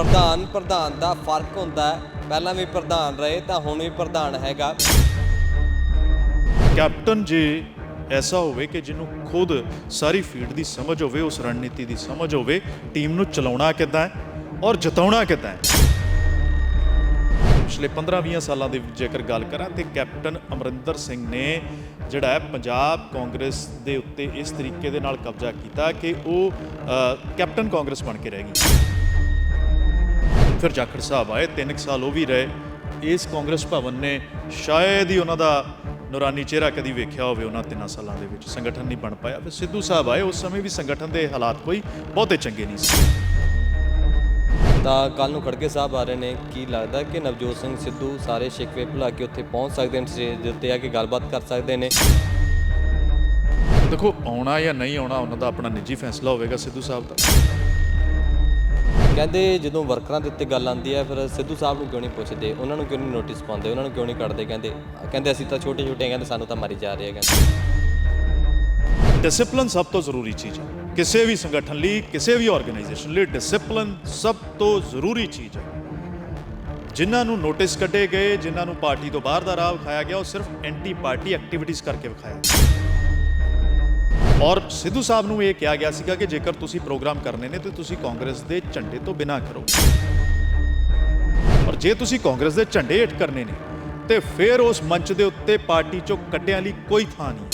ਪ੍ਰਧਾਨ ਪ੍ਰਧਾਨ ਦਾ ਫ਼ਰਕ ਹੁੰਦਾ ਹੈ। ਪਹਿਲਾਂ ਵੀ ਪ੍ਰਧਾਨ ਰਹੇ ਤਾਂ ਹੁਣ ਵੀ ਪ੍ਰਧਾਨ ਹੈਗਾ। ਕੈਪਟਨ ਜੇ ਐਸਾ ਹੋਵੇ ਕਿ ਜਿਹਨੂੰ ਖੁਦ ਸਾਰੀ ਫੀਲਡ ਦੀ ਸਮਝ ਹੋਵੇ ਉਸ ਰਣਨੀਤੀ ਦੀ ਸਮਝ ਹੋਵੇ ਟੀਮ ਨੂੰ ਚਲਾਉਣਾ ਕਿੱਦਾਂ ਹੈ ਔਰ ਜਿਤਾਉਣਾ ਕਿੱਦਾਂ ਹੈ? ਪਿਛਲੇ 15-20 ਸਾਲਾਂ ਦੀ ਜੇਕਰ ਗੱਲ ਕਰਾਂ ਤੇ ਕੈਪਟਨ ਅਮਰਿੰਦਰ ਸਿੰਘ ਨੇ ਜਿਹੜਾ ਹੈ ਪੰਜਾਬ ਕਾਂਗਰਸ ਦੇ ਉੱਤੇ ਇਸ ਤਰੀਕੇ ਦੇ ਨਾਲ ਕਬਜ਼ਾ ਕੀਤਾ ਕਿ ਉਹ ਅ, ਕੈਪਟਨ ਕਾਂਗਰਸ ਬਣ ਕੇ ਰਹਿ ਗਈ। ਫਿਰ ਜਾਖੜ ਸਾਹਿਬ ਆਏ ਤਿੰਨ ਕੁ ਸਾਲ ਉਹ ਵੀ ਰਹੇ। ਇਸ ਕਾਂਗਰਸ ਭਵਨ ਨੇ ਸ਼ਾਇਦ ਹੀ ਉਹਨਾਂ ਦਾ ਨੂਰਾਨੀ ਚਿਹਰਾ ਕਦੀ ਵੇਖਿਆ ਹੋਵੇ ਉਹਨਾਂ ਤਿੰਨਾਂ ਸਾਲਾਂ ਦੇ ਵਿੱਚ। ਸੰਗਠਨ ਨਹੀਂ ਬਣ ਪਾਇਆ। ਫਿਰ ਸਿੱਧੂ ਸਾਹਿਬ ਆਏ ਉਸ ਸਮੇਂ ਵੀ ਸੰਗਠਨ ਦੇ ਹਾਲਾਤ ਕੋਈ ਬਹੁਤੇ ਚੰਗੇ ਨਹੀਂ ਸੀ। ਤਾਂ ਕੱਲ ਨੂੰ ਖੜਗੇ ਸਾਹਿਬ ਆ ਰਹੇ ਨੇ। ਕੀ ਲੱਗਦਾ ਕਿ ਨਵਜੋਤ ਸਿੰਘ ਸਿੱਧੂ ਸਾਰੇ ਸ਼ਿਕਵੇ ਭੁਲਾ ਕੇ ਉੱਥੇ ਪਹੁੰਚ ਸਕਦੇ ਨੇ ਸਟੇਜ ਦੇ ਉੱਤੇ ਆ ਕੇ ਗੱਲਬਾਤ ਕਰ ਸਕਦੇ ਨੇ? ਦੇਖੋ ਆਉਣਾ ਜਾਂ ਨਹੀਂ ਆਉਣਾ ਉਹਨਾਂ ਦਾ ਆਪਣਾ ਨਿੱਜੀ ਫੈਸਲਾ ਹੋਵੇਗਾ ਸਿੱਧੂ ਸਾਹਿਬ ਦਾ। ਕਹਿੰਦੇ ਜਦੋਂ ਵਰਕਰਾਂ ਦੇ ਉੱਤੇ ਗੱਲ ਆਉਂਦੀ ਹੈ, ਫਿਰ ਸਿੱਧੂ ਸਾਹਿਬ ਨੂੰ ਕਿਉਂ ਨਹੀਂ ਪੁੱਛਦੇ? ਉਹਨਾਂ ਨੂੰ ਕਿਉਂ ਨਹੀਂ ਨੋਟਿਸ ਪਾਉਂਦੇ? ਉਹਨਾਂ ਨੂੰ ਕਿਉਂ ਨਹੀਂ ਕੱਢਦੇ? ਕਹਿੰਦੇ ਕਹਿੰਦੇ ਅਸੀਂ ਤਾਂ ਛੋਟੇ ਛੋਟੇ ਕਹਿੰਦੇ ਸਾਨੂੰ ਤਾਂ ਮਾਰੀ ਜਾ ਰਹੇ ਆ ਕਹਿੰਦੇ। ਡਿਸਪਲਿਨ ਸਭ ਤੋਂ ਜ਼ਰੂਰੀ ਚੀਜ਼ ਹੈ। ਕਿਸੇ ਵੀ ਸੰਗਠਨ ਲਈ, ਕਿਸੇ ਵੀ ਆਰਗੇਨਾਈਜੇਸ਼ਨ ਲਈ ਡਿਸਪਲਿਨ ਸਭ ਤੋਂ ਜ਼ਰੂਰੀ ਚੀਜ਼ ਹੈ। ਜਿਨ੍ਹਾਂ ਨੂੰ ਨੋਟਿਸ ਕੱਢੇ ਗਏ, ਜਿਨ੍ਹਾਂ ਨੂੰ ਪਾਰਟੀ ਤੋਂ ਬਾਹਰ ਦਾ ਰਾਹ ਵਿਖਾਇਆ ਗਿਆ, ਉਹ ਸਿਰਫ ਐਂਟੀ ਪਾਰਟੀ ਐਕਟੀਵਿਟੀਜ਼ ਕਰਕੇ ਵਿਖਾਇਆ ਔਰ ਸਿੱਧੂ ਸਾਹਿਬ ਨੂੰ ਇਹ ਕਿਹਾ ਗਿਆ ਸੀਗਾ ਕਿ ਜੇਕਰ ਤੁਸੀਂ ਪ੍ਰੋਗਰਾਮ ਕਰਨੇ ਨੇ ਤੇ ਤੁਸੀਂ ਕਾਂਗਰਸ ਦੇ ਝੰਡੇ ਤੋਂ ਬਿਨਾਂ ਕਰੋ। ਔਰ ਜੇ ਤੁਸੀਂ ਕਾਂਗਰਸ ਦੇ ਝੰਡੇ ਹੇਠ ਕਰਨੇ ਨੇ, ਤੇ ਫਿਰ ਉਸ ਮੰਚ ਦੇ ਉੱਤੇ ਪਾਰਟੀ ਚੋਂ ਕੱਢਿਆਂ ਲਈ ਕੋਈ ਥਾਂ ਨਹੀਂ।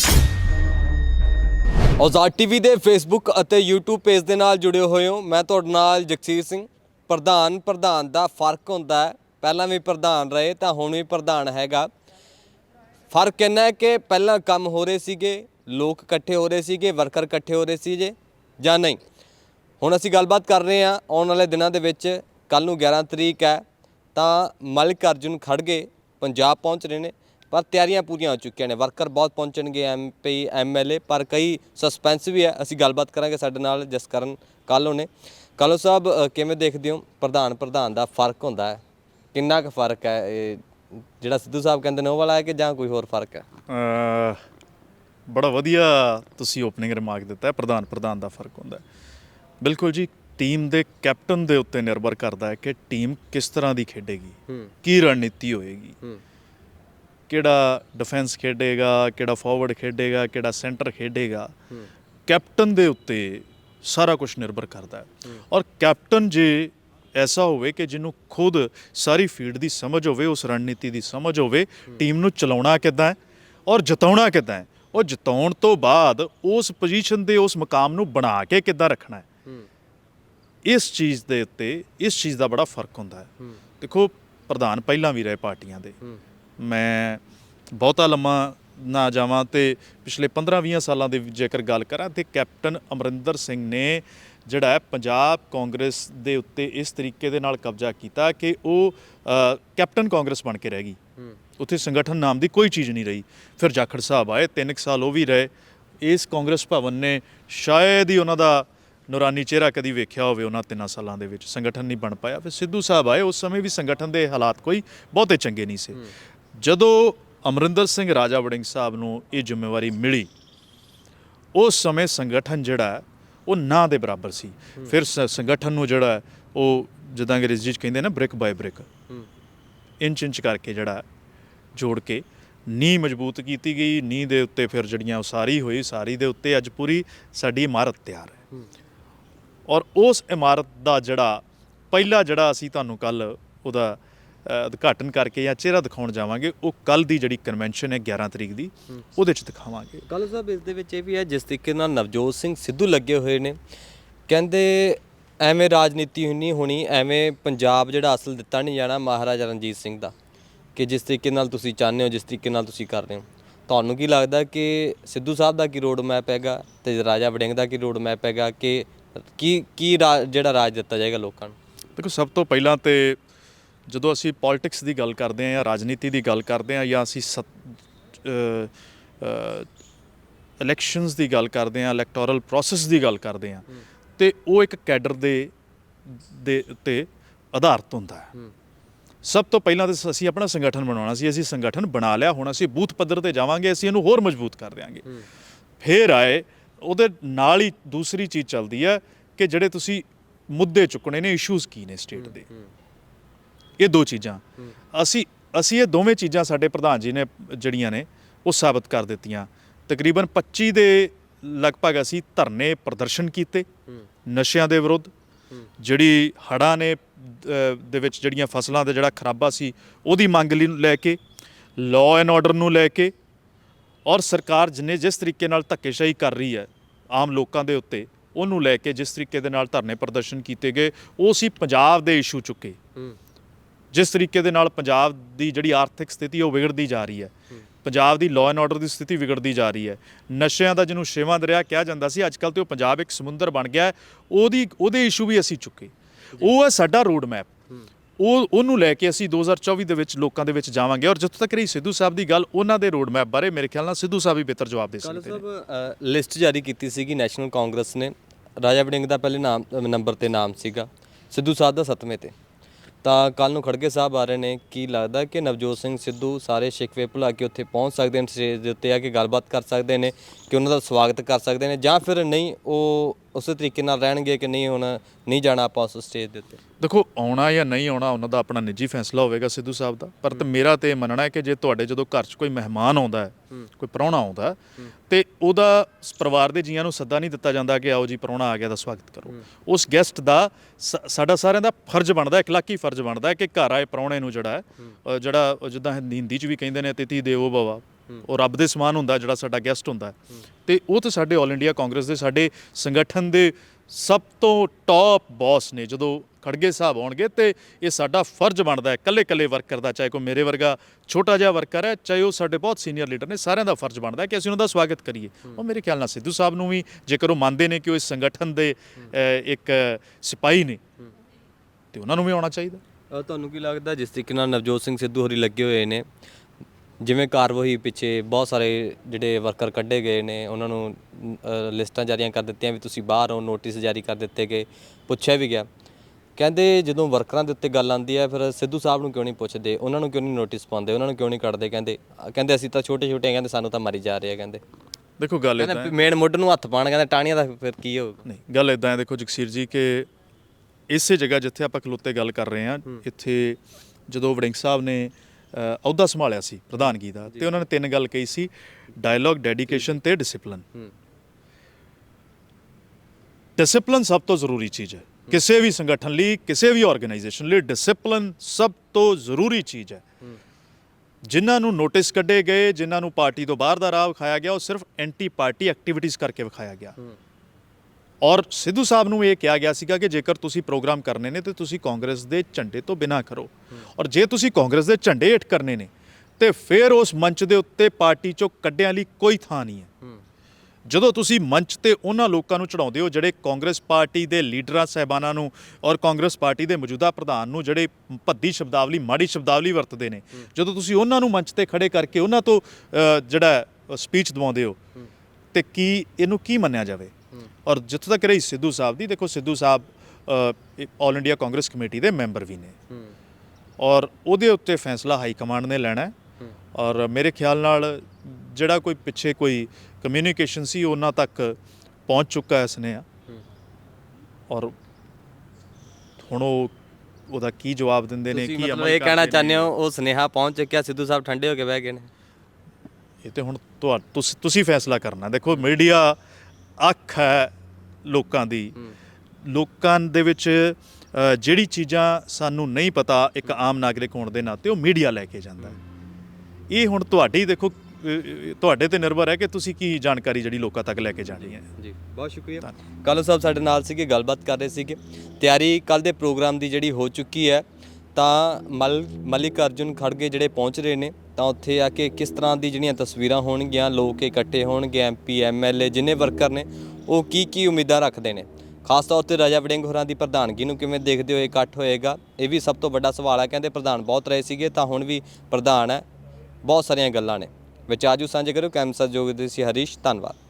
ਔਜ਼ਾਦ ਟੀਵੀ ਦੇ ਫੇਸਬੁੱਕ ਅਤੇ YouTube ਪੇਜ ਦੇ ਨਾਲ ਜੁੜੇ ਹੋਏ ਹੋ। ਮੈਂ ਤੁਹਾਡੇ ਨਾਲ ਜਗਸੀਰ ਸਿੰਘ, ਪ੍ਰਧਾਨ ਪ੍ਰਧਾਨ ਦਾ ਫ਼ਰਕ ਹੁੰਦਾ ਹੈ। ਪਹਿਲਾਂ ਵੀ ਪ੍ਰਧਾਨ ਰਹੇ, ਤਾਂ ਹੁਣ ਵੀ ਪ੍ਰਧਾਨ ਹੈਗਾ। ਫ਼ਰਕ ਇੰਨਾ ਹੈ ਕਿ ਪਹਿਲਾਂ ਕੰਮ ਹੋ ਰਹੇ ਸੀਗੇ ਲੋਕ ਇਕੱਠੇ ਹੋ ਰਹੇ ਸੀਗੇ ਵਰਕਰ ਇਕੱਠੇ ਹੋ ਰਹੇ ਸੀ ਜੇ ਜਾਂ ਨਹੀਂ? ਹੁਣ ਅਸੀਂ ਗੱਲਬਾਤ ਕਰ ਰਹੇ ਹਾਂ ਆਉਣ ਵਾਲੇ ਦਿਨਾਂ ਦੇ ਵਿੱਚ ਕੱਲ ਨੂੰ 11 ਤਰੀਕ ਹੈ, ਤਾਂ ਮਲਿਕ ਅਰਜੁਨ ਖੜਗੇ ਪੰਜਾਬ ਪਹੁੰਚ ਰਹੇ ਨੇ, ਪਰ ਤਿਆਰੀਆਂ ਪੂਰੀਆਂ ਹੋ ਚੁੱਕੀਆਂ ਨੇ ਵਰਕਰ ਬਹੁਤ ਪਹੁੰਚਣਗੇ ਐਮਪੀ ਐਮਐਲਏ ਪਰ ਕਈ ਸਸਪੈਂਸ ਵੀ ਹੈ, ਅਸੀਂ ਗੱਲਬਾਤ ਕਰਾਂਗੇ ਸਾਡੇ ਨਾਲ ਜਸਕਰਨ ਕਾਲੋ ਨੇ। ਕਾਲੋ ਸਾਹਿਬ ਕਿਵੇਂ ਦੇਖਦੇ ਹੋ? ਪ੍ਰਧਾਨ ਪ੍ਰਧਾਨ ਦਾ ਫ਼ਰਕ ਹੁੰਦਾ ਹੈ, ਕਿੰਨਾ ਕੁ ਫ਼ਰਕ ਹੈ, ਇਹ ਜਿਹੜਾ ਸਿੱਧੂ ਸਾਹਿਬ ਕਹਿੰਦੇ ਨੇ, ਉਹ ਵਾਲਾ ਹੈ ਕਿ ਜਾਂ ਕੋਈ ਹੋਰ ਫ਼ਰਕ ਹੈ? ਬੜਾ ਵਧੀਆ ਤੁਸੀਂ ਓਪਨਿੰਗ ਰਿਮਾਰਕ ਦਿੱਤਾ ਹੈ ਪ੍ਰਧਾਨ ਪ੍ਰਧਾਨ ਦਾ ਫ਼ਰਕ ਹੁੰਦਾ ਹੈ। ਬਿਲਕੁਲ ਜੀ ਟੀਮ ਦੇ ਕੈਪਟਨ ਦੇ ਉੱਤੇ ਨਿਰਭਰ ਕਰਦਾ ਹੈ ਕਿ ਟੀਮ ਕਿਸ ਤਰ੍ਹਾਂ ਦੀ ਖੇਡੇਗੀ ਕੀ ਰਣਨੀਤੀ ਹੋਏਗੀ। ਕਿਹੜਾ ਡਿਫੈਂਸ ਖੇਡੇਗਾ ਕਿਹੜਾ ਫਾਰਵਰਡ ਖੇਡੇਗਾ ਕਿਹੜਾ ਸੈਂਟਰ ਖੇਡੇਗਾ ਕੈਪਟਨ ਦੇ ਉੱਤੇ ਸਾਰਾ ਕੁਝ ਨਿਰਭਰ ਕਰਦਾ ਹੈ। ਔਰ ਕੈਪਟਨ ਜੇ ਐਸਾ ਹੋਵੇ ਕਿ ਜਿਹਨੂੰ ਖੁਦ ਸਾਰੀ ਫੀਲਡ ਦੀ ਸਮਝ ਹੋਵੇ ਉਸ ਰਣਨੀਤੀ ਦੀ ਸਮਝ ਹੋਵੇ ਟੀਮ ਨੂੰ ਚਲਾਉਣਾ ਕਿੱਦਾਂ ਹੈ ਔਰ ਜਿਤਾਉਣਾ ਕਿੱਦਾਂ ਹੈ ਉਹ ਜਿਤਾਉਣ ਤੋਂ ਬਾਅਦ ਉਸ ਪੋਜੀਸ਼ਨ ਦੇ ਉਸ ਮਕਾਮ ਨੂੰ ਬਣਾ ਕੇ ਕਿੱਦਾਂ ਰੱਖਣਾ ਹੈ? ਇਸ ਚੀਜ਼ ਦੇ ਉੱਤੇ ਇਸ ਚੀਜ਼ ਦਾ ਬੜਾ ਫ਼ਰਕ ਹੁੰਦਾ ਹੈ। ਦੇਖੋ ਪ੍ਰਧਾਨ ਪਹਿਲਾਂ ਵੀ ਰਹੇ ਪਾਰਟੀਆਂ ਦੇ। ਮੈਂ ਬਹੁਤਾ ਲੰਮਾ ਨਾ ਜਾਵਾਂ ਤੇ ਪਿਛਲੇ 15-20 ਸਾਲਾਂ ਦੇ ਜੇਕਰ ਗੱਲ ਕਰਾਂ ਤੇ ਕੈਪਟਨ ਅਮਰਿੰਦਰ ਸਿੰਘ ਨੇ ਜਿਹੜਾ ਹੈ ਪੰਜਾਬ ਕਾਂਗਰਸ ਦੇ ਉੱਤੇ ਇਸ ਤਰੀਕੇ ਦੇ ਨਾਲ ਕਬਜ਼ਾ ਕੀਤਾ ਕਿ ਉਹ ਕੈਪਟਨ ਕਾਂਗਰਸ ਬਣ ਕੇ ਰਹਿ ਗਈ। ਉੱਥੇ ਸੰਗਠਨ ਨਾਮ ਦੀ ਕੋਈ ਚੀਜ਼ ਨਹੀਂ ਰਹੀ। ਫਿਰ ਜਾਖੜ ਸਾਹਿਬ ਆਏ ਤਿੰਨ ਕੁ ਸਾਲ ਉਹ ਵੀ ਰਹੇ। ਇਸ ਕਾਂਗਰਸ ਭਵਨ ਨੇ ਸ਼ਾਇਦ ਹੀ ਉਹਨਾਂ ਦਾ ਨੂਰਾਨੀ ਚਿਹਰਾ ਕਦੀ ਵੇਖਿਆ ਹੋਵੇ ਉਹਨਾਂ ਤਿੰਨਾਂ ਸਾਲਾਂ ਦੇ ਵਿੱਚ। ਸੰਗਠਨ ਨਹੀਂ ਬਣ ਪਾਇਆ। ਫਿਰ ਸਿੱਧੂ ਸਾਹਿਬ ਆਏ ਉਸ ਸਮੇਂ ਵੀ ਸੰਗਠਨ ਦੇ ਹਾਲਾਤ ਕੋਈ ਬਹੁਤੇ ਚੰਗੇ ਨਹੀਂ ਸੀ। ਜਦੋਂ ਅਮਰਿੰਦਰ ਸਿੰਘ ਰਾਜਾ ਵੜਿੰਗ ਸਾਹਿਬ ਨੂੰ ਇਹ ਜ਼ਿੰਮੇਵਾਰੀ ਮਿਲੀ ਉਸ ਸਮੇਂ ਸੰਗਠਨ ਜਿਹੜਾ ਉਹ ਨਾ ਦੇ ਬਰਾਬਰ ਸੀ। ਫਿਰ ਸ- ਸੰਗਠਨ ਨੂੰ ਜਿਹੜਾ ਉਹ ਜਿੱਦਾਂ ਅੰਗਰੇਜ਼ੀ ਚ ਕਹਿੰਦੇ ਨਾ brick by brick inch inch ਕਰਕੇ ਜਿਹੜਾ ਜੋੜ ਕੇ ਨੀਂਹ ਮਜ਼ਬੂਤ ਕੀਤੀ ਗਈ। ਨੀਂਹ ਦੇ ਉੱਤੇ ਫਿਰ ਜਿਹੜੀਆਂ ਉਸਾਰੀ ਹੋਈ ਸਾਰੀ ਦੇ ਉੱਤੇ ਅੱਜ ਪੂਰੀ ਸਾਡੀ ਇਮਾਰਤ ਤਿਆਰ ਹੈ। ਔਰ ਉਸ ਇਮਾਰਤ ਦਾ ਜਿਹੜਾ ਪਹਿਲਾ ਜਿਹੜਾ ਅਸੀਂ ਤੁਹਾਨੂੰ ਕੱਲ ਉਹਦਾ ਉਦਘਾਟਨ ਕਰਕੇ ਜਾਂ ਚਿਹਰਾ ਦਿਖਾਉਣ ਜਾਵਾਂਗੇ ਉਹ ਕੱਲ ਦੀ ਜਿਹੜੀ ਕਨਵੈਨਸ਼ਨ ਹੈ 11 ਤਰੀਕ ਦੀ ਉਹਦੇ ਚ ਦਿਖਾਵਾਂਗੇ। ਗੱਲ ਸਾਹਿਬ ਇਸ ਦੇ ਵਿੱਚ ਇਹ ਵੀ ਹੈ ਜਿਸ ਤਰੀਕੇ ਨਾਲ ਨਵਜੋਤ ਸਿੰਘ ਸਿੱਧੂ ਲੱਗੇ ਹੋਏ ਨੇ ਕਹਿੰਦੇ ਐਵੇਂ ਰਾਜਨੀਤੀ ਨਹੀਂ ਹੋਣੀ ਐਵੇਂ ਪੰਜਾਬ ਜਿਹੜਾ ਅਸਲ ਦਿੱਤਾ ਨਹੀਂ ਜਾਣਾ ਮਹਾਰਾਜਾ ਰਣਜੀਤ ਸਿੰਘ ਦਾ ਕਿ ਜਿਸ ਤਰੀਕੇ ਨਾਲ ਤੁਸੀਂ ਚਾਹੁੰਦੇ ਹੋ ਜਿਸ ਤਰੀਕੇ ਨਾਲ ਤੁਸੀਂ ਕਰ ਰਹੇ ਹੋ। ਤੁਹਾਨੂੰ ਕੀ ਲੱਗਦਾ ਕਿ ਸਿੱਧੂ ਸਾਹਿਬ ਦਾ ਕੀ ਰੋਡ ਮੈਪ ਹੈਗਾ ਤੇ ਰਾਜਾ ਵੜਿੰਗ ਦਾ ਕੀ ਰੋਡ ਮੈਪ ਹੈਗਾ ਕਿ ਕੀ ਕੀ ਜਿਹੜਾ ਰਾਜ ਦਿੱਤਾ ਜਾਏਗਾ ਲੋਕਾਂ ਨੂੰ? ਦੇਖੋ ਸਭ ਤੋਂ ਪਹਿਲਾਂ ਤੇ ਜਦੋਂ ਅਸੀਂ ਪੋਲਿਟਿਕਸ ਦੀ ਗੱਲ ਕਰਦੇ ਹਾਂ ਜਾਂ ਰਾਜਨੀਤੀ ਦੀ ਗੱਲ ਕਰਦੇ ਹਾਂ ਜਾਂ ਅਸੀਂ ਇਲੈਕਸ਼ਨਸ ਦੀ ਗੱਲ ਕਰਦੇ ਹਾਂ ਇਲੈਕਟੋਰਲ ਪ੍ਰੋਸੈਸ ਦੀ ਗੱਲ ਕਰਦੇ ਹਾਂ ਤੇ ਉਹ ਇੱਕ ਕੈਡਰ ਦੇ ਦੇ ਉੱਤੇ ਆਧਾਰਿਤ ਹੁੰਦਾ ਹੈ। ਸਭ ਤੋਂ ਪਹਿਲਾਂ ਤਾਂ ਅਸੀਂ ਆਪਣਾ ਸੰਗਠਨ ਬਣਾਉਣਾ ਸੀ ਅਸੀਂ ਸੰਗਠਨ ਬਣਾ ਲਿਆ ਹੁਣ ਅਸੀਂ ਬੂਥ ਪੱਧਰ ਤੇ ਜਾਵਾਂਗੇ ਅਸੀਂ ਇਹਨੂੰ ਹੋਰ ਮਜ਼ਬੂਤ ਕਰ ਦਿਆਂਗੇ। ਹੂੰ। ਫੇਰ ਆਏ ਉਹਦੇ ਨਾਲ ਹੀ ਦੂਸਰੀ ਚੀਜ਼ ਚੱਲਦੀ ਹੈ ਕਿ ਜਿਹੜੇ ਤੁਸੀਂ ਮੁੱਦੇ ਚੁੱਕਣੇ ਨੇ ਇਸ਼ੂਜ਼ ਕੀ ਨੇ ਸਟੇਟ ਦੇ। ਇਹ ਦੋ ਚੀਜ਼ਾਂ। ਅਸੀਂ ਅਸੀਂ ਇਹ ਦੋਵੇਂ ਚੀਜ਼ਾਂ ਸਾਡੇ ਪ੍ਰਧਾਨ ਜੀ ਨੇ ਜਿਹੜੀਆਂ ਨੇ, ਉਹ ਸਾਬਤ ਕਰ ਦਿੱਤੀਆਂ। ਤਕਰੀਬਨ 25 ਦੇ ਲਗਭਗ ਅਸੀਂ ਧਰਨੇ ਪ੍ਰਦਰਸ਼ਨ ਕੀਤੇ, ਨਸ਼ਿਆਂ ਦੇ ਵਿਰੁੱਧ। ਜਿਹੜੀ ਹੜ੍ਹਾਂ ਨੇ ਦੇ ਵਿੱਚ ਜਿਹੜੀਆਂ ਫਸਲਾਂ ਦਾ ਜਿਹੜਾ ਖਰਾਬਾ ਸੀ, ਉਹਦੀ ਮੰਗ ਲਈ ਲੈ ਕੇ ਲਾਅ ਐਂਡ ਆਰਡਰ ਨੂੰ ਲੈ ਕੇ, ਔਰ ਸਰਕਾਰ ਜਿੰਨੇ ਜਿਸ ਤਰੀਕੇ ਨਾਲ ਧੱਕੇਸ਼ਾਹੀ ਕਰ ਰਹੀ ਹੈ, ਆਮ ਲੋਕਾਂ ਦੇ ਉੱਤੇ, ਉਹਨੂੰ ਲੈ ਕੇ ਜਿਸ ਤਰੀਕੇ ਦੇ ਨਾਲ ਧਰਨੇ ਪ੍ਰਦਰਸ਼ਨ ਕੀਤੇ ਗਏ, ਉਹ ਸੀ ਪੰਜਾਬ ਦੇ ਇਸ਼ੂ ਚੁੱਕੇ। ਜਿਸ ਤਰੀਕੇ ਦੇ ਨਾਲ ਪੰਜਾਬ ਦੀ ਜਿਹੜੀ ਆਰਥਿਕ ਸਥਿਤੀ ਉਹ ਵਿਗੜਦੀ ਜਾ ਰਹੀ ਹੈ। ਪੰਜਾਬ ਦੀ ਲਾਅ ਐਂਡ ਆਰਡਰ ਦੀ ਸਥਿਤੀ ਵਿਗੜਦੀ ਜਾ ਰਹੀ ਹੈ। ਨਸ਼ਿਆਂ ਦਾ ਜਿਹਨੂੰ ਛੇਵਾਂ ਦਰਿਆ ਕਿਹਾ ਜਾਂਦਾ ਸੀ ਅੱਜ ਕੱਲ ਤੇ ਉਹ ਪੰਜਾਬ ਇੱਕ ਸਮੁੰਦਰ ਬਣ ਗਿਆ। ਉਹਦੀ ਉਹਦੇ ਇਸ਼ੂ ਵੀ ਅਸੀਂ ਚੁੱਕੇ। ਉਹ ਹੈ ਸਾਡਾ ਰੋਡ ਮੈਪ ਉਹ ਉਹਨੂੰ ਲੈ ਕੇ ਅਸੀਂ 2024 ਦੇ ਵਿੱਚ ਲੋਕਾਂ ਦੇ ਵਿੱਚ ਜਾਵਾਂਗੇ ਔਰ ਜਿੱਥੋਂ ਤੱਕ ਰਹੀ ਸਿੱਧੂ ਸਾਹਿਬ ਦੀ ਗੱਲ ਉਹਨਾਂ ਦੇ ਰੋਡ ਮੈਪ ਬਾਰੇ ਮੇਰੇ ਖਿਆਲ ਨਾਲ ਸਿੱਧੂ ਸਾਹਿਬ ਹੀ ਬਿਹਤਰ ਜਵਾਬ ਦੇ ਸਕਦੇ ਨੇ। ਸਾਹਿਬ ਲਿਸਟ ਜਾਰੀ ਕੀਤੀ ਸੀਗੀ ਨੈਸ਼ਨਲ ਕਾਂਗਰਸ ਨੇ। ਰਾਜਾ ਵੜਿੰਗ ਦਾ ਪਹਿਲੇ ਨਾਮ ਨੰਬਰ ਤੇ ਨਾਮ ਸੀਗਾ। ਸਿੱਧੂ ਸਾਹਿਬ ਦਾ ਸੱਤਵੇਂ ਤੇ। ਤਾਂ ਕੱਲ ਨੂੰ ਖੜਗੇ ਸਾਹਿਬ ਆ ਰਹੇ ਨੇ। ਕੀ ਲੱਗਦਾ ਕਿ ਨਵਜੋਤ ਸਿੰਘ ਸਿੱਧੂ ਸਾਰੇ ਸ਼ਿਕਵੇ ਭੁਲਾ ਕੇ ਉੱਥੇ ਪਹੁੰਚ ਸਕਦੇ ਨੇ, ਸਟੇਜ ਦੇ ਉੱਤੇ ਆ ਕੇ ਗੱਲਬਾਤ ਕਰ ਸਕਦੇ ਨੇ, ਕਿ ਉਹਨਾਂ ਦਾ ਸਵਾਗਤ ਕਰ ਸਕਦੇ ਨੇ ਜਾਂ ਫਿਰ ਨਹੀਂ, ਉਹ ਉਸੇ ਤਰੀਕੇ ਨਾਲ ਰਹਿਣਗੇ ਕਿ ਨਹੀਂ ਹੁਣ ਨਹੀਂ ਜਾਣਾ ਆਪਾਂ ਉਸ ਸਟੇਜ ਦੇ ਉੱਤੇ? ਦੇਖੋ ਆਉਣਾ ਜਾਂ ਨਹੀਂ ਆਉਣਾ ਉਹਨਾਂ ਦਾ ਆਪਣਾ ਨਿੱਜੀ ਫੈਸਲਾ ਹੋਵੇਗਾ ਸਿੱਧੂ ਸਾਹਿਬ ਦਾ। ਪਰ ਤੇ ਮੇਰਾ ਤੇ ਮੰਨਣਾ ਹੈ ਕਿ ਜੇ ਤੁਹਾਡੇ ਜਦੋਂ ਘਰ 'ਚ ਕੋਈ ਮਹਿਮਾਨ ਆਉਂਦਾ ਹੈ ਕੋਈ ਪ੍ਰਾਹੁਣਾ ਆਉਂਦਾ ਤੇ ਉਹਦਾ ਪਰਿਵਾਰ ਦੇ ਜੀਆਂ ਨੂੰ ਸੱਦਾ ਨਹੀਂ ਦਿੱਤਾ ਜਾਂਦਾ ਕਿ ਆਓ ਜੀ ਪ੍ਰਾਹੁਣਾ ਆ ਗਿਆ ਦਾ ਸਵਾਗਤ ਕਰੋ। ਉਸ ਗੈਸਟ ਦਾ ਸਾਡਾ ਸਾਰਿਆਂ ਦਾ ਫਰਜ਼ ਬਣਦਾ ਹੈ ਇਕਲਾਕੀ ਫਰਜ਼ ਬਣਦਾ ਹੈ ਕਿ ਘਰ ਆਏ ਪ੍ਰਾਹੁਣੇ ਨੂੰ ਜਿਹੜਾ ਜਿਹੜਾ ਜਿੱਦਾਂ ਹਿੰਦੀ 'ਚ ਵੀ ਕਹਿੰਦੇ ਨੇ ਤਿਥੀ ਦੇਵੋ ਭਵਾ। ਉਹ ਰੱਬ ਦੇ ਸਮਾਨ ਹੁੰਦਾ ਜਿਹੜਾ ਸਾਡਾ ਗੈਸਟ ਹੁੰਦਾ। ਹੈ। ਤੇ ਉਹ ਤੇ ਸਾਡੇ 올 ਇੰਡੀਆ ਕਾਂਗਰਸ ਦੇ ਸਾਡੇ ਸੰਗਠਨ ਦੇ ਸਭ ਤੋਂ ਟੌਪ ਬੌਸ ਨੇ। ਜਦੋਂ ਖੜਗੇ ਸਾਹਿਬ ਆਉਣਗੇ ਤੇ ਇਹ ਸਾਡਾ ਫਰਜ਼ ਬਣਦਾ ਹੈ ਕੱਲੇ ਕੱਲੇ ਵਰਕਰ ਦਾ, ਚਾਹੇ ਕੋਈ ਮੇਰੇ ਵਰਗਾ ਛੋਟਾ ਜਿਹਾ ਵਰਕਰ ਹੈ, ਚਾਹੇ ਉਹ ਸਾਡੇ ਬਹੁਤ ਸੀਨੀਅਰ ਲੀਡਰ ਨੇ, ਸਾਰਿਆਂ ਦਾ ਫਰਜ਼ ਬਣਦਾ ਹੈ ਕਿ ਅਸੀਂ ਉਹਨਾਂ ਦਾ ਸਵਾਗਤ ਕਰੀਏ। ਉਹ ਮੇਰੇ ਖਿਆਲ ਨਾਲ ਸਿੱਧੂ ਸਾਹਿਬ ਨੂੰ ਵੀ ਜੇਕਰ ਉਹ ਮੰਨਦੇ ਨੇ ਕਿ ਉਹ ਇਸ ਸੰਗਠਨ ਦੇ ਇੱਕ ਸਿਪਾਹੀ ਨੇ, ਤੇ ਉਹਨਾਂ ਨੂੰ ਵੀ ਆਉਣਾ ਚਾਹੀਦਾ। ਤੁਹਾਨੂੰ ਕੀ ਲੱਗਦਾ, ਜਿਸ ਤਰੀਕੇ ਨਾਲ ਨਵਜੋਤ ਸਿੰਘ ਸਿੱਧੂ ਹੋਰੀ ਲੱਗੇ ਹੋਏ ਨੇ ਜਿਵੇਂ ਕਾਰਵਾਈ ਪਿੱਛੇ ਬਹੁਤ ਸਾਰੇ ਜਿਹੜੇ ਵਰਕਰ ਕੱਢੇ ਗਏ ਨੇ ਉਹਨਾਂ ਨੂੰ ਅ, ਲਿਸਟਾਂ ਜਾਰੀਆਂ ਕਰ ਦਿੱਤੀਆਂ ਵੀ ਤੁਸੀਂ ਬਾਹਰ ਹੋ ਨੋਟਿਸ ਜਾਰੀ ਕਰ ਦਿੱਤੇ ਗਏ ਪੁੱਛਿਆ ਵੀ ਗਿਆ। ਕਹਿੰਦੇ ਜਦੋਂ ਵਰਕਰਾਂ ਦੇ ਉੱਤੇ ਗੱਲ ਆਉਂਦੀ ਹੈ ਫਿਰ ਸਿੱਧੂ ਸਾਹਿਬ ਨੂੰ ਕਿਉਂ ਨਹੀਂ ਪੁੱਛਦੇ? ਉਹਨਾਂ ਨੂੰ ਕਿਉਂ ਨਹੀਂ ਨੋਟਿਸ ਪਾਉਂਦੇ? ਉਹਨਾਂ ਨੂੰ ਕਿਉਂ ਨਹੀਂ ਕੱਢਦੇ? ਕਹਿੰਦੇ ਅ, ਕਹਿੰਦੇ ਅਸੀਂ ਤਾਂ ਛੋਟੇ ਛੋਟੇ ਕਹਿੰਦੇ ਸਾਨੂੰ ਤਾਂ ਮਾਰੀ ਜਾ ਰਹੇ ਆ ਕਹਿੰਦੇ। ਦੇਖੋ ਗੱਲ ਇਦਾਂ ਕਹਿੰਦੇ ਮੇਨ ਮੁੱਢ ਨੂੰ ਹੱਥ ਪਾਣ ਕਹਿੰਦੇ ਟਾਣੀਆਂ ਦਾ ਫਿਰ ਕੀ ਹੋਊਗਾ ਨਹੀਂ ਗੱਲ ਇਦਾਂ ਹੈ ਦੇਖੋ ਜਗਸੀਰ ਜੀ ਕਿ ਇਸੇ ਜਗ੍ਹਾ ਜਿੱਥੇ ਆਪਾਂ ਖਲੋਤੇ ਗੱਲ ਕਰ ਰਹੇ ਹਾਂ। ਇੱਥੇ ਜਦੋਂ ਵੜਿੰਗ ਸਾਹਿਬ ਨੇ ਅਹੁਦਾ ਸੰਭਾਲਿਆ ਸੀ ਪ੍ਰਧਾਨਗੀ ਦਾ ਤੇ ਉਹਨਾਂ ਨੇ ਤਿੰਨ ਗੱਲ ਕਹੀ ਸੀ ਡਾਇਲੌਗ ਡੈਡੀਕੇਸ਼ਨ ਤੇ ਡਿਸਪਲਿਨ ਡਿਸਪਲਿਨ ਸਭ ਤੋਂ ਜ਼ਰੂਰੀ ਚੀਜ਼ ਹੈ। ਕਿਸੇ ਵੀ ਸੰਗਠਨ ਲਈ ਕਿਸੇ ਵੀ ਆਰਗੇਨਾਈਜੇਸ਼ਨ ਲਈ ਡਿਸਪਲਿਨ ਸਭ ਤੋਂ ਜ਼ਰੂਰੀ ਚੀਜ਼ ਹੈ। ਜਿਨ੍ਹਾਂ ਨੂੰ ਨੋਟਿਸ ਕੱਢੇ ਗਏ ਜਿਨ੍ਹਾਂ ਨੂੰ ਪਾਰਟੀ ਤੋਂ ਬਾਹਰ ਦਾ ਰਾਹ ਵਿਖਾਇਆ ਗਿਆ ਉਹ ਸਿਰਫ ਐਂਟੀ ਪਾਰਟੀ ਐਕਟੀਵਿਟੀਜ਼ ਕਰਕੇ ਵਿਖਾਇਆ ਗਿਆ। ਔਰ ਸਿੱਧੂ ਸਾਹਿਬ ਨੂੰ ਇਹ ਕਿਹਾ ਗਿਆ ਸੀਗਾ ਕਿ ਜੇਕਰ ਤੁਸੀਂ ਪ੍ਰੋਗਰਾਮ ਕਰਨੇ ਨੇ ਤੇ ਤੁਸੀਂ ਕਾਂਗਰਸ ਦੇ ਝੰਡੇ ਤੋਂ ਬਿਨਾਂ ਕਰੋ। ਔਰ ਜੇ ਤੁਸੀਂ ਕਾਂਗਰਸ ਦੇ ਝੰਡੇ ਹੇਠ ਕਰਨੇ ਨੇ ਤੇ ਫਿਰ ਉਸ ਮੰਚ ਦੇ ਉੱਤੇ ਪਾਰਟੀ ਚੋਂ ਕੱਢਿਆਂ ਲਈ ਕੋਈ ਥਾਂ ਨਹੀਂ ਹੈ। ਜਦੋਂ ਤੁਸੀਂ ਮੰਚ ਤੇ ਉਹਨਾਂ ਲੋਕਾਂ ਨੂੰ ਚੜਾਉਂਦੇ ਹੋ ਜਿਹੜੇ ਕਾਂਗਰਸ ਪਾਰਟੀ ਦੇ ਲੀਡਰਾਂ ਸਹਿਬਾਨਾਂ ਨੂੰ ਔਰ ਕਾਂਗਰਸ ਪਾਰਟੀ ਦੇ ਮੌਜੂਦਾ ਪ੍ਰਧਾਨ ਨੂੰ ਜਿਹੜੇ ਭੱਦੀ ਸ਼ਬਦਾਵਲੀ ਮਾੜੀ ਸ਼ਬਦਾਵਲੀ ਵਰਤਦੇ ਨੇ ਜਦੋਂ ਤੁਸੀਂ ਉਹਨਾਂ ਨੂੰ ਮੰਚ ਤੇ ਖੜੇ ਕਰਕੇ ਉਹਨਾਂ ਤੋਂ ਜਿਹੜਾ ਸਪੀਚ ਦਵਾਉਂਦੇ ਹੋ। ਤੇ ਕੀ ਇਹਨੂੰ ਕੀ ਮੰਨਿਆ ਜਾਵੇ? ਔਰ ਜਿੱਥੋਂ ਤੱਕ ਰਹੀ ਸਿੱਧੂ ਸਾਹਿਬ ਦੀ ਦੇਖੋ Sidhu Sahib all India Congress committee ਦੇ ਮੈਂਬਰ ਵੀ ਨੇ। ਔਰ ਉਹਦੇ ਉੱਤੇ ਫੈਸਲਾ ਹਾਈ ਕਮਾਂਡ ਨੇ ਲੈਣਾ ਔਰ ਮੇਰੇ ਖਿਆਲ ਨਾਲ ਜਿਹੜਾ ਕੋਈ ਪਿੱਛੇ ਕੋਈ ਕਮਿਊਨੀਕੇਸ਼ਨ ਸੀ ਉਹਨਾਂ ਤੱਕ ਪਹੁੰਚ ਚੁੱਕਾ ਹੈ ਸੁਨੇਹਾ ਔਰ ਹੁਣ ਉਹ ਉਹਦਾ ਕੀ ਜਵਾਬ ਦਿੰਦੇ ਨੇ ਕੀ ਮਤਲਬ ਅਮਲ ਇਹ ਕਹਿਣਾ ਚਾਹੁੰਦੇ। ਹੋ ਉਹ ਸੁਨੇਹਾ ਪਹੁੰਚ ਚੁੱਕਿਆ ਸਿੱਧੂ ਸਾਹਿਬ ਠੰਡੇ ਹੋ ਕੇ ਬਹਿ ਗਏ ਨੇ। ਇਹ ਤੇ ਹੁਣ ਤੁਸ- ਤੁਸੀਂ ਫੈਸਲਾ ਕਰਨਾ। ਦੇਖੋ ਮੀਡੀਆ ਅੱਖ ਹੈ ਲੋਕਾਂ ਦੀ। ਲੋਕਾਂ ਦੇ ਵਿੱਚ ਅ, ਜਿਹੜੀ ਚੀਜ਼ਾਂ ਸਾਨੂੰ ਨਹੀਂ ਪਤਾ ਇੱਕ ਆਮ ਨਾਗਰਿਕ ਹੋਣ ਦੇ ਨਾਤੇ ਉਹ ਮੀਡੀਆ ਲੈ ਕੇ ਜਾਂਦਾ ਹੈ। ਇਹ ਹੁਣ ਤੁਹਾਡੀ ਦੇਖੋ ਅ, ਅ, ਤੁਹਾਡੇ ਤੇ ਨਿਰਭਰ ਹੈ ਕਿ ਤੁਸੀਂ ਕੀ ਜਾਣਕਾਰੀ ਜਿਹੜੀ ਲੋਕਾਂ ਤੱਕ ਲੈ ਕੇ ਜਾਣੀ ਹੈ। ਜੀ ਬਹੁਤ ਸ਼ੁਕਰੀਆ। ਕਾਲੂ ਸਾਹਿਬ ਸਾਡੇ ਨਾਲ ਸੀਗੇ ਗੱਲਬਾਤ ਕਰ ਰਹੇ ਸੀਗੇ। ਤਿਆਰੀ ਕੱਲ ਦੇ ਪ੍ਰੋਗਰਾਮ ਦੀ ਜਿਹੜੀ ਹੋ ਚੁੱਕੀ ਹੈ ਤਾਂ ਮਲ ਮਲਿਕ ਅਰਜੁਨ ਖੜਗੇ ਜਿਹੜੇ ਪਹੁੰਚ ਰਹੇ ਨੇ ਤਾਂ ਉੱਥੇ ਆ ਕੇ ਕਿਸ ਤਰ੍ਹਾਂ ਦੀ ਜਿਹੜੀਆਂ ਤਸਵੀਰਾਂ ਹੋਣਗੀਆਂ ਲੋਕ ਇਕੱਠੇ ਹੋਣਗੇ ਐਮਪੀ ਐਮਐਲਏ ਜਿੰਨੇ ਵਰਕਰ ਨੇ ਉਹ ਕੀ ਕੀ ਉਮੀਦਾਂ ਰੱਖਦੇ ਨੇ? ਖਾਸ ਤੌਰ ਤੇ ਰਾਜਾ ਵੜਿੰਗ ਹੋਰਾਂ ਦੀ ਪ੍ਰਧਾਨਗੀ ਨੂੰ ਕਿਵੇਂ ਦੇਖਦੇ ਹੋ ਇਕੱਠ ਹੋਏਗਾ? ਇਹ ਵੀ ਸਭ ਤੋਂ ਵੱਡਾ ਸਵਾਲ ਹੈ ਕਹਿੰਦੇ ਪ੍ਰਧਾਨ ਬਹੁਤ ਰਹੇ ਸੀਗੇ, ਤਾਂ ਹੁਣ ਵੀ ਪ੍ਰਧਾਨ ਹੈ। ਬਹੁਤ ਸਾਰੀਆਂ ਗੱਲਾਂ ਨੇ। ਵਿਚਾਰ ਜੂ ਸਾਂਝੇ ਕਰੋ ਕੈਮਸਾ ਜੋਗ ਦੇ ਸੀ ਹਰੀਸ਼, ਧੰਨਵਾਦ।